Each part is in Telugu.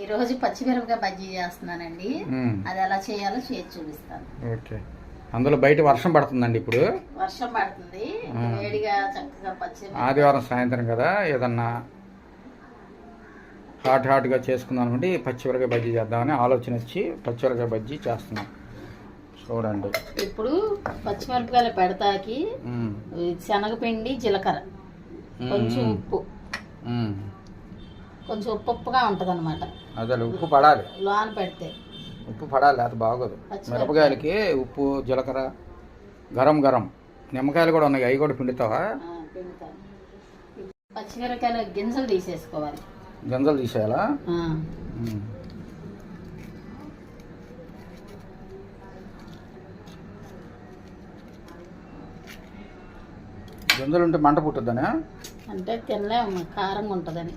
ఈ రోజు పచ్చిమిరపకాయ బజ్జీ చేస్తున్నానండి. అది ఎలా చేయాలో చేసి చూపిస్తాను. ఓకే. అందులో బయట వర్షం పడుతుందండి ఇప్పుడు. వర్షం పడుతుంది. వేడిగా చక్కగా పచ్చి ఆదివారం సాయంత్రం కదా ఏదన్నా హాట్ హాట్గా చేసుకుందాం అనుకుంటే ఈ పచ్చిమిరకాయ బజ్జీ చేద్దామని ఆలోచన వచ్చి పచ్చిమిరకాయ బజ్జీ చేస్తున్నాం. చూడండి. ఇప్పుడు పచ్చిమిరపకాయలు పెడతాకి శనగపిండి జీలకర్ర కొంచెం ఉప్పు. కొంచెం ఉప్పు ఉప్పుగా ఉంటుంది అనమాట అదే ఉప్పు పడాలి. లోన పెడితే. ఉప్పు పడాలి అది బాగోదు. మిరపకాయలకి ఉప్పు జీలకర్ర గరం గరం. నిమ్మకాయలు కూడా ఉన్నాయి అవి కూడా పిండుతావా? పచ్చిమిరపకాయలు గింజలు తీసేసుకోవాలి. గింజలు తీసేయాలా. గింజలు ఉంటే మంట పుట్టుద్దనే? అంటే తినలేము కారంగా ఉంటుందని.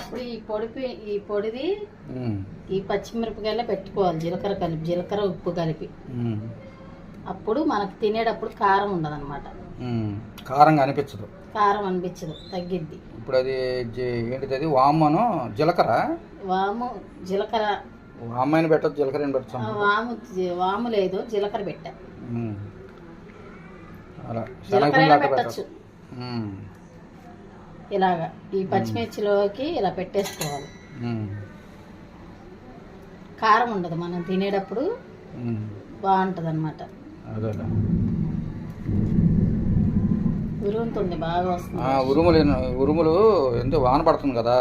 ఇప్పుడు ఈ పొడి పి- ఈ పొడిది. ఈ పచ్చిమిరపకాయలో పెట్టుకోవాలి జీలకర్ర కలిపి జీలకర్ర ఉప్పు కలిపి. అప్పుడు మనకు తినేటప్పుడు కారం ఉండదన్నమాట మ్మ్. కారంగా అనిపించదు. కారం అనిపించదు తగ్గిద్ది. ఇప్పుడు అది ఏంటిది అది వామను జీలకర్ర? వాము జీలకర్ర. వామైనా పెట్టచ్చు జీలకర్ర పెట్టచ్చు వాము వాము లేదు జీలకర్ర పెట్టా. అలా శనగపిండి పెట్టచ్చు. ఇలాగా ఈ పచ్చిమిర్చిలోకి ఇలా పెట్టేసుకోవాలి. కారం ఉండదు మనం తినేటప్పుడు. బాగుంటుంది అనమాట అదేలే. ఉరుముతుంది బాగా వస్తుంది. ఉరుములు ఉరుములు ఎందుకు వాన పడుతుంది కదా.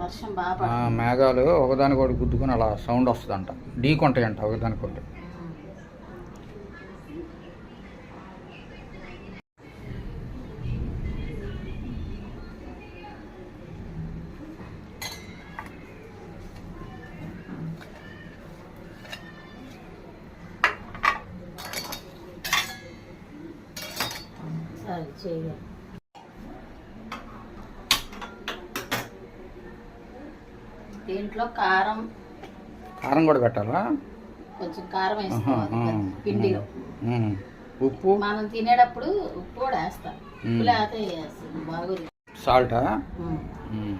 వర్షం బాగా మేఘాలు ఒకదానికొకటి గుద్దుకొని అలా సౌండ్ వస్తుందంట. ఢీకొంటాయంట ఒకదానికొకటి. సరే చేయాలి దీంట్లో కారం. కారం కూడా పెట్టాలా? కొంచెం కారం వేసుకోవాలి పిండిలో. ఉప్పు? మనం తినేటప్పుడు ఉప్పు కూడా వేస్తాం. ఉప్పు. లేకపోతే వేస్తాం బాగోదు. సాల్టా. మ్మ్.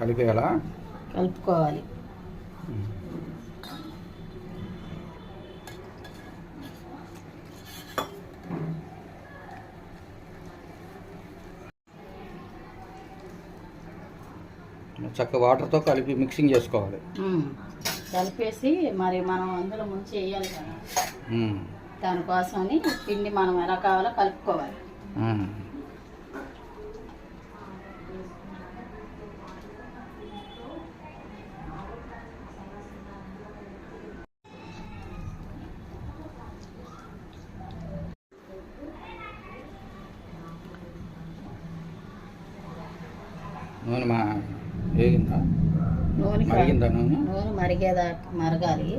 కలిపేయాలా? కలుపుకోవాలి. చక్క వాటర్తో కలిపి మిక్సింగ్ చేసుకోవాలి. కలిపేసి మరి మనం అందులో ముంచి వేయాలి కదా. దానికోసమని పిండి మనం ఎలా కావాలో కలుపుకోవాలి. నూనె మా వేగిందా మరిగిందా నూనె మరిగేదా మరగాలి.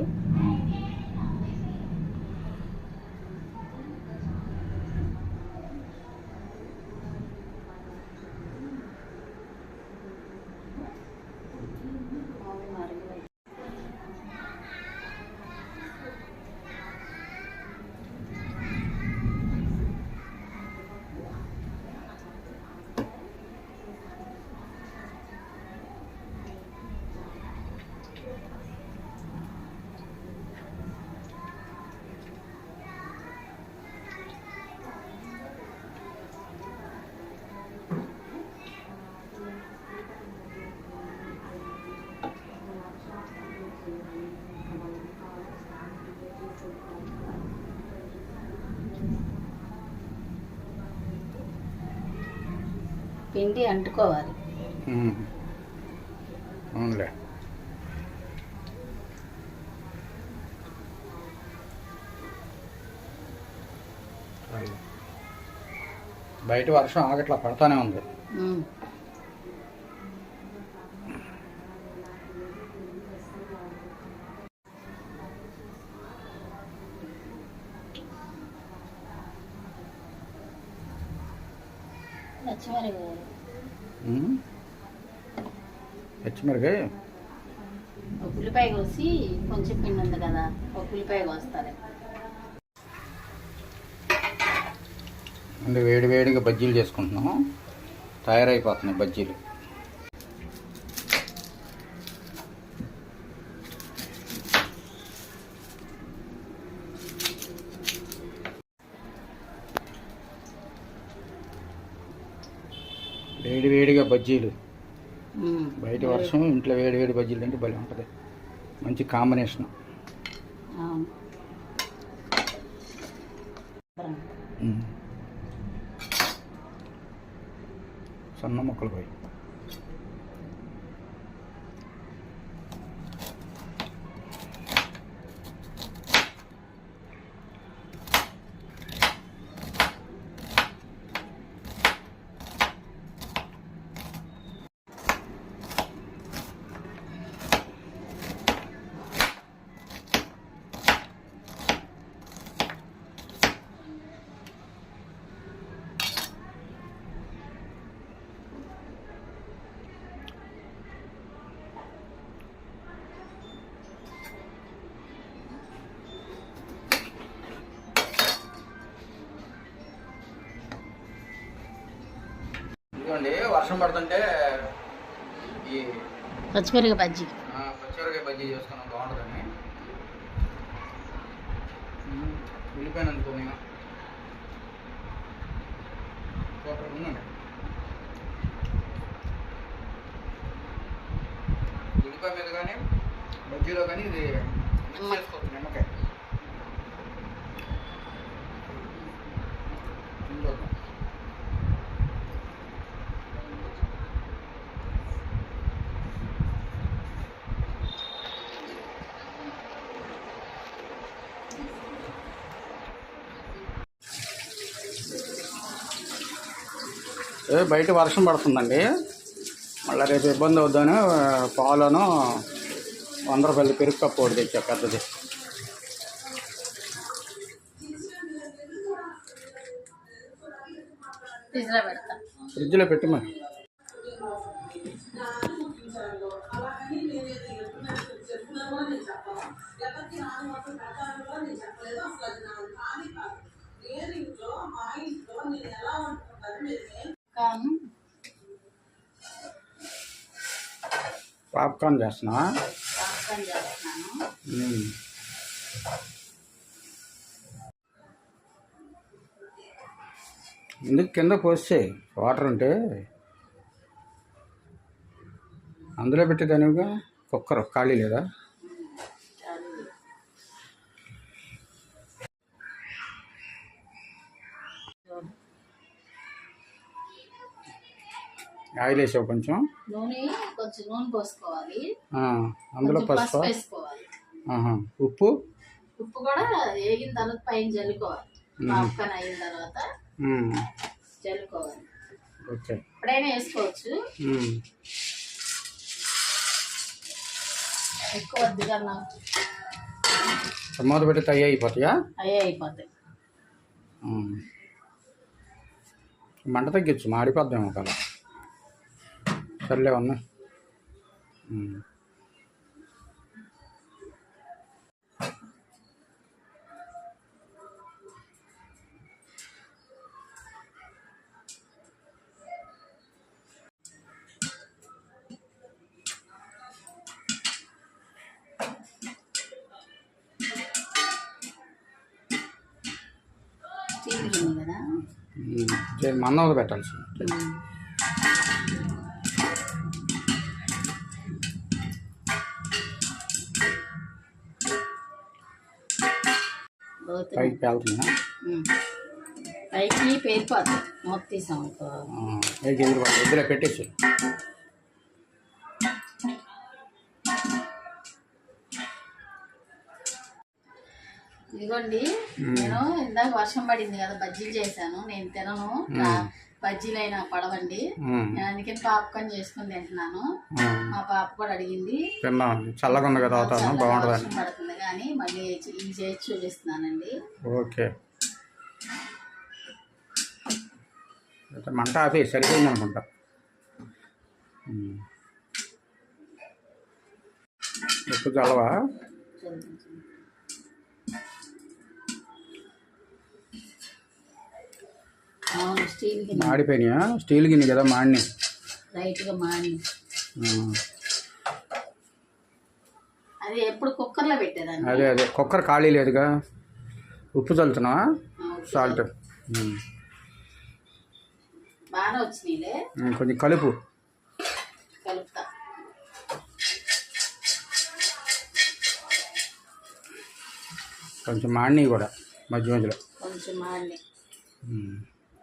పిండి అంటుకోవాలి. అవునులే. బయట వర్షం ఆగట్లా పడతానే ఉంది. పచ్చిమిరకాయ ఉల్లిపాయ కోసి కొంచెం పిండి ఉంది కదా ఒక ఉల్లిపాయ కోస్తారు అంటే వేడి వేడిగా బజ్జీలు చేసుకుంటున్నాం తయారైపోతున్నాయి బజ్జీలు. వేడి వేడిగా బజ్జీలు. బయట వర్షం ఇంట్లో వేడి వేడి బజ్జీలు తింటే భలే ఉంటుంది. మంచి కాంబినేషన్. సన్న ముక్కలు పోయి. వర్షం పడుతుంటే ఈ పచ్చిమిరపకాయ బజ్జీ. ఆ, పచ్చిమిరకాయ బజ్జీ చేసుకున్నాం బాగుంటుందని. వెళ్ళిపోయాను అనుకో నేను ఉందండి. ఉల్లిపాయ మీద కానీ బజ్జీలో కానీ ఇది మిక్స్ చేసుకోవచ్చు బయట వర్షం పడుతుందండి. మళ్ళీ రేపు ఇబ్బంది అవుద్దని పాలను వంద రూపాయలు పెరుగు కప్పు ఒకటి తెచ్చా పెద్దది. ఫ్రిడ్జ్లో పెట్టి మరి. కానీ పాప్కార్న్ చేస్తున్నా ఎందుకు కింద పోస్తే వాటర్ ఉంటే. అందులో పెట్టేదానివిగా కుక్కర్ ఖాళీ లేదా? ఆయిల్ వేసావు కొంచెం. నూనె కొంచెం నూనె పోసుకోవాలి. అందులో పసుపు? వేసుకోవాలి. ఉప్పు? ఉప్పు కూడా వేగిన తర్వాత పైన జల్లుకోవాలి. అయిన తర్వాత ఉమ్. జల్లుకోవాలి. ఓకే. ఎప్పుడైనా వేసుకోవచ్చు. ఎక్కువ వద్దుగా నాకు మూత పెట్టి తయ్య అయిపోతాయా? అయ్యే అయిపోతాయి. మంట తగ్గించు మాడిపోద్దాం ఒకవేళ. సర్లే ఉన్నా ఉమ్. చీలిపోయింది కదా పైకి పేలుతుందా. పైకి పేరిపోతుంది మూత తీసాం ఎదురు పెట్టేసి ఇదిగోండి నేను ఇందాక వర్షం పడింది కదా బజ్జీలు చేశాను. నేను తినను. నా- బజ్జీలు అయినా పడవండి. నేను అందుకని పాపకాన్ చేసుకుని తింటున్నాను. మా పాప కూడా అడిగింది. తిన్నాం చల్లగా ఉంది కదా వర్షం పడుతుంది కానీ మళ్ళీ ఇది చేసి చూపిస్తున్నానండి. ఓకే. మంట ఆపి సరిపోయింది అనుకుంటా. ఉప్పు చల్లవా? అవును స్టీల్ గిన్నె. మాడిపోయినాయా? స్టీల్ గిన్నె కదా మాడిని లైట్గా మాడి అది ఎప్పుడు కుక్కర్లో పెట్టేదాన్ని? అదే అదే. కుక్కర్ ఖాళీ లేదుగా. ఉప్పు చల్లుతున్నావా? సాల్ట్. బాగానే వచ్చినాయిలే కొంచెం కలుపు. కలుపుతా. కొంచెం మాడిని కూడా మధ్య మధ్యలో. కొంచెం.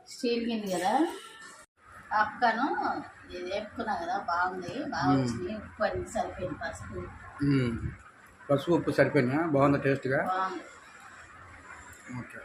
స్టీల్ గిన్నె కదా. అప్పను ఇది వేపుకున్నా కదా బాగుంది. బాగా ఉప్పు అన్ని సరిపోయింది పసుపు. పసుపు ఉప్పు సరిపోయినాయా బాగుందా టేస్ట్గా? బాగుంది. ఓకే.